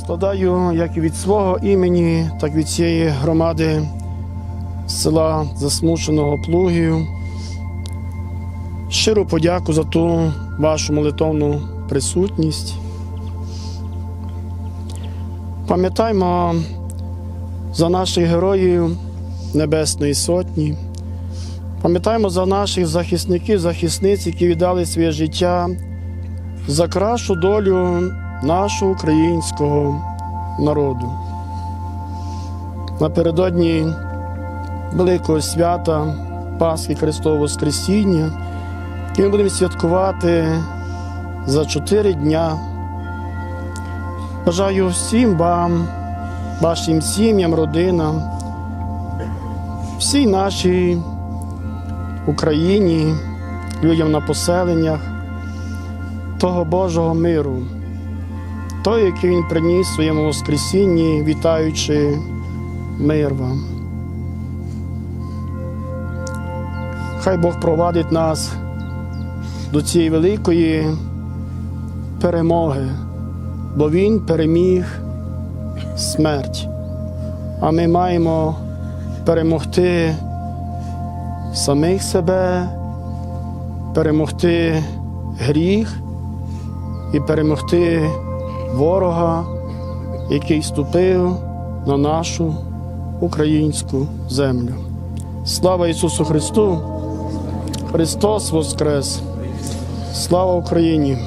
Складаю як і від свого імені, так і від цієї громади села Засмученого Плугів. Щиру подяку за ту вашу молитовну присутність. Пам'ятаймо за наших героїв Небесної Сотні. Пам'ятаємо за наших захисників, захисниць, які віддали своє життя за кращу долю нашого українського народу. Напередодні великого свята Пасхи Христового Воскресіння, яке ми будемо святкувати за чотири дня. Бажаю всім вам, вашим сім'ям, родинам, всій нашій Україні, людям на поселеннях, того Божого миру, той, який Він приніс в своєму Воскресінні, вітаючи мир вам. Хай Бог провадить нас до цієї великої перемоги, бо Він переміг смерть. А ми маємо перемогти самих себе, перемогти гріх і перемогти ворога, який ступив на нашу українську землю. Слава Ісусу Христу! Христос Воскрес! Слава Україні!